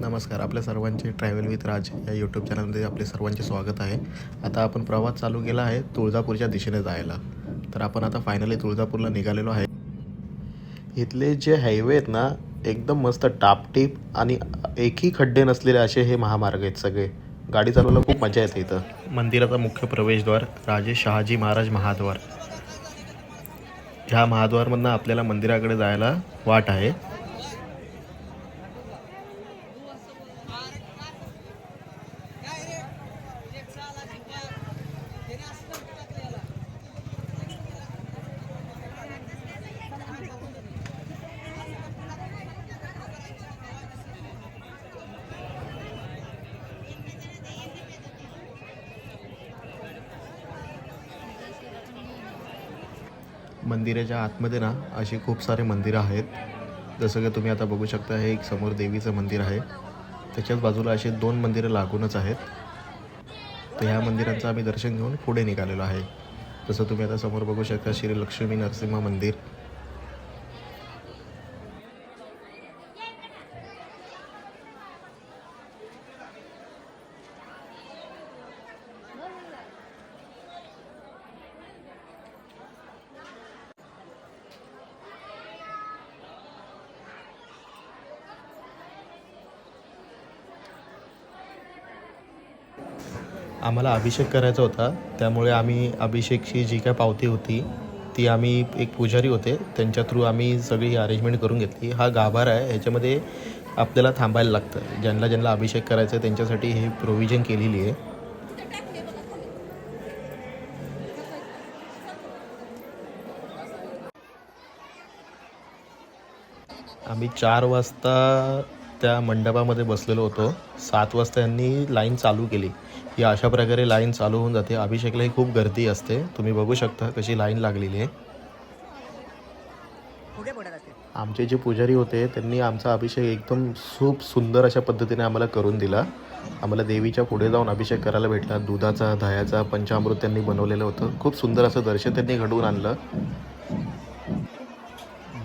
नमस्कार आपल्या सर्वांचे ट्रॅव्हल विथ राज या यूट्यूब चॅनलमध्ये आपले सर्वांचे स्वागत आहे. आता आपण प्रवास चालू केला आहे तुळजापूरच्या दिशेने जायला. तर आपण आता फायनली तुळजापूरला निघालेलो आहे. इथले जे हायवे आहेत ना एकदम मस्त टापटीप आणि एकही खड्डे नसलेले असे हे महामार्ग आहेत सगळे. गाडी चालवायला खूप मजा येते इथं. मंदिराचा मुख्य प्रवेशद्वार राजे शहाजी महाराज महाद्वार. ह्या महाद्वारमधनं आपल्याला मंदिराकडे जायला वाट आहे. मंदिराच्या आतमध्ये ना अशी खूप सारे मंदिरं आहेत. जसं की तुम्ही आता बघू शकता हे एक समोर देवीचं मंदिर आहे. त्याच्याच बाजूला असे दोन मंदिरं लागूनच आहेत. तर ह्या मंदिरांचं आम्ही दर्शन घेऊन पुढे निघालेलो आहे. जसं तुम्ही आता समोर बघू शकता श्री लक्ष्मी नरसिंह मंदिर. आम्हाला अभिषेक करायचा होता. त्यामुळे आम्ही अभिषेकची जी काय पावती होती ती आम्ही एक पुजारी होते. त्यांच्या थ्रू आम्ही सगळी अरेंजमेंट करून घेतली. हा गाभार आहे. ह्याच्यामध्ये आपल्याला थांबायला लागतं. ज्यांना ज्यांना अभिषेक करायचा आहे त्यांच्यासाठी हे प्रोव्हिजन केलेली आहे. आम्ही चार वाजता त्या मंडपामध्ये बसलेलो होतो. सात वाजता यांनी लाईन चालू केली. की अशा प्रकारे लाईन चालू होऊन जाते. अभिषेकलाही खूप गर्दी असते. तुम्ही बघू शकता कशी लाईन लागलेली आहे. आमचे जे पुजारी होते त्यांनी आमचा अभिषेक एकदम खूप सुंदर अशा पद्धतीने आम्हाला करून दिला. आम्हाला देवीच्या पुढे जाऊन अभिषेक करायला भेटला. दुधाचा दह्याचा पंचामृत त्यांनी बनवलेलं होतं. खूप सुंदर असं दर्शन त्यांनी घडवून आणलं.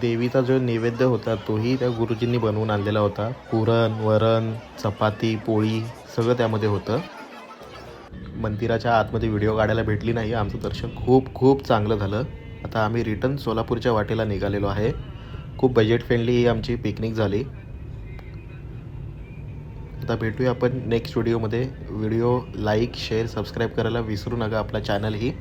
देवीचा जो नैवेद्य होता तोही त्या गुरुजींनी बनवून आणलेला होता. पुरण वरण चपाती पोळी सगळं त्यामध्ये होतं. मंदिराच्या आतमध्ये व्हिडिओ काढायला भेटली नाही. आमचं दर्शन खूप खूप चांगलं झालं. आता आम्ही रिटर्न सोलापूरच्या वाटेला निघालेलो आहे. खूप बजेट फ्रेंडली ही आमची पिकनिक झाली. आता भेटूया आपण नेक्स्ट व्हिडिओमध्ये व्हिडिओ लाईक शेअर सबस्क्राईब करायला विसरू नका आपला चॅनल ही.